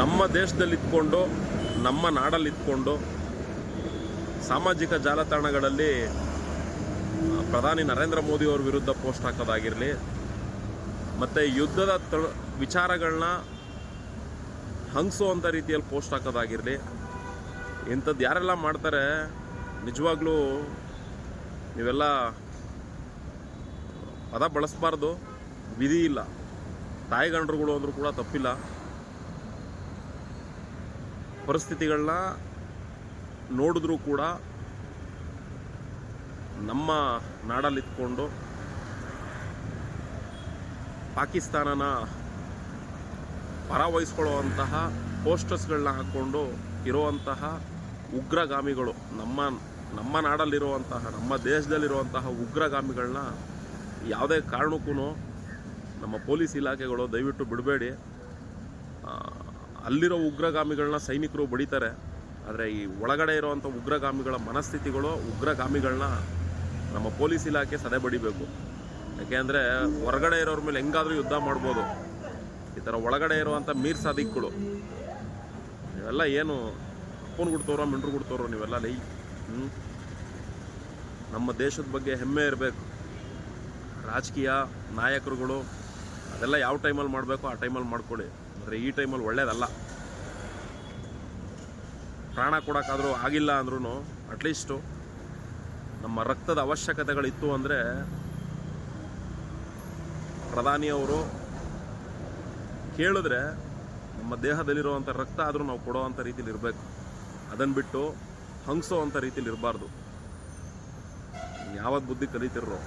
ನಮ್ಮ ದೇಶದಲ್ಲಿ ಇದ್ಕೊಂಡು ನಮ್ಮ ನಾಡಲ್ಲಿ ಇದ್ಕೊಂಡು ಸಾಮಾಜಿಕ ಜಾಲತಾಣಗಳಲ್ಲಿ ಪ್ರಧಾನಿ ನರೇಂದ್ರ ಮೋದಿ ಅವ್ರ ವಿರುದ್ಧ ಪೋಸ್ಟ್ ಹಾಕೋದಾಗಿರಲಿ, ಮತ್ತು ಯುದ್ಧದ ತ ವಿಚಾರಗಳನ್ನ ಹಂಗಿಸುವಂಥ ರೀತಿಯಲ್ಲಿ ಪೋಸ್ಟ್ ಹಾಕೋದಾಗಿರಲಿ, ಇಂಥದ್ದು ಯಾರೆಲ್ಲ ಮಾಡ್ತಾರೆ, ನಿಜವಾಗ್ಲೂ ನೀವೆಲ್ಲ ಪದ ಬಳಸಬಾರ್ದು, ವಿಧಿ ಇಲ್ಲ. ತಾಯಿಗಂಡ್ರುಗಳು ಅಂದರೂ ಕೂಡ ತಪ್ಪಿಲ್ಲ. ಪರಿಸ್ಥಿತಿಗಳನ್ನ ನೋಡಿದ್ರೂ ಕೂಡ ನಮ್ಮ ನಾಡಲ್ಲಿತ್ಕೊಂಡು ಪಾಕಿಸ್ತಾನನ ಪರ ವಹಿಸ್ಕೊಳ್ಳುವಂತಹ ಪೋಸ್ಟರ್ಸ್ಗಳನ್ನ ಹಾಕ್ಕೊಂಡು ಇರುವಂತಹ ಉಗ್ರಗಾಮಿಗಳು, ನಮ್ಮ ನಮ್ಮ ನಾಡಲ್ಲಿರುವಂತಹ, ನಮ್ಮ ದೇಶದಲ್ಲಿರುವಂತಹ ಉಗ್ರಗಾಮಿಗಳನ್ನ ಯಾವುದೇ ಕಾರಣಕ್ಕೂ ನಮ್ಮ ಪೊಲೀಸ್ ಇಲಾಖೆಗಳು ದಯವಿಟ್ಟು ಬಿಡಬೇಡಿ. ಅಲ್ಲಿರೋ ಉಗ್ರಗಾಮಿಗಳನ್ನ ಸೈನಿಕರು ಬಡಿತಾರೆ. ಆದರೆ ಈ ಒಳಗಡೆ ಇರೋವಂಥ ಉಗ್ರಗಾಮಿಗಳ ಮನಸ್ಥಿತಿಗಳು, ಉಗ್ರಗಾಮಿಗಳನ್ನ ನಮ್ಮ ಪೊಲೀಸ್ ಇಲಾಖೆ ಸದೆ ಬಡಿಬೇಕು. ಯಾಕೆಂದರೆ ಹೊರಗಡೆ ಇರೋರ ಮೇಲೆ ಹೆಂಗಾದರೂ ಯುದ್ಧ ಮಾಡ್ಬೋದು. ಈ ಥರ ಒಳಗಡೆ ಇರುವಂಥ ಮೀರ್ ಸಾದಿಕ್ಗಳು. ಇವೆಲ್ಲ ಏನು ಅಪ್ಪನ ಗುಡ್ತವ್ರೋ ಮಿಂಡ್ರು ಗುಡ್ತವ್ರೋ ನೀವೆಲ್ಲ ಲೈ ನಮ್ಮ ದೇಶದ ಬಗ್ಗೆ ಹೆಮ್ಮೆ ಇರಬೇಕು. ರಾಜಕೀಯ ನಾಯಕರುಗಳು, ಅದೆಲ್ಲ ಯಾವ ಟೈಮಲ್ಲಿ ಮಾಡಬೇಕು ಆ ಟೈಮಲ್ಲಿ ಮಾಡ್ಕೊಳ್ಳಿ. ಆದರೆ ಈ ಟೈಮಲ್ಲಿ ಒಳ್ಳೇದಲ್ಲ. ಪ್ರಾಣ ಕೊಡೋಕ್ಕಾದರೂ ಆಗಿಲ್ಲ ಅಂದ್ರೂ ಅಟ್ಲೀಸ್ಟು ನಮ್ಮ ರಕ್ತದ ಅವಶ್ಯಕತೆಗಳಿತ್ತು ಅಂದರೆ ಪ್ರಧಾನಿಯವರು ಕೇಳಿದ್ರೆ ನಮ್ಮ ದೇಹದಲ್ಲಿರುವಂಥ ರಕ್ತ ಆದರೂ ನಾವು ಕೊಡೋವಂಥ ರೀತಿಲಿ ಇರಬೇಕು. ಅದನ್ನು ಬಿಟ್ಟು ಹಂಗಿಸೋ ಅಂಥ ರೀತಿಲಿ ಇರಬಾರ್ದು. ಯಾವತ್ತು ಬುದ್ಧಿ ಕಲಿತಿರೋ.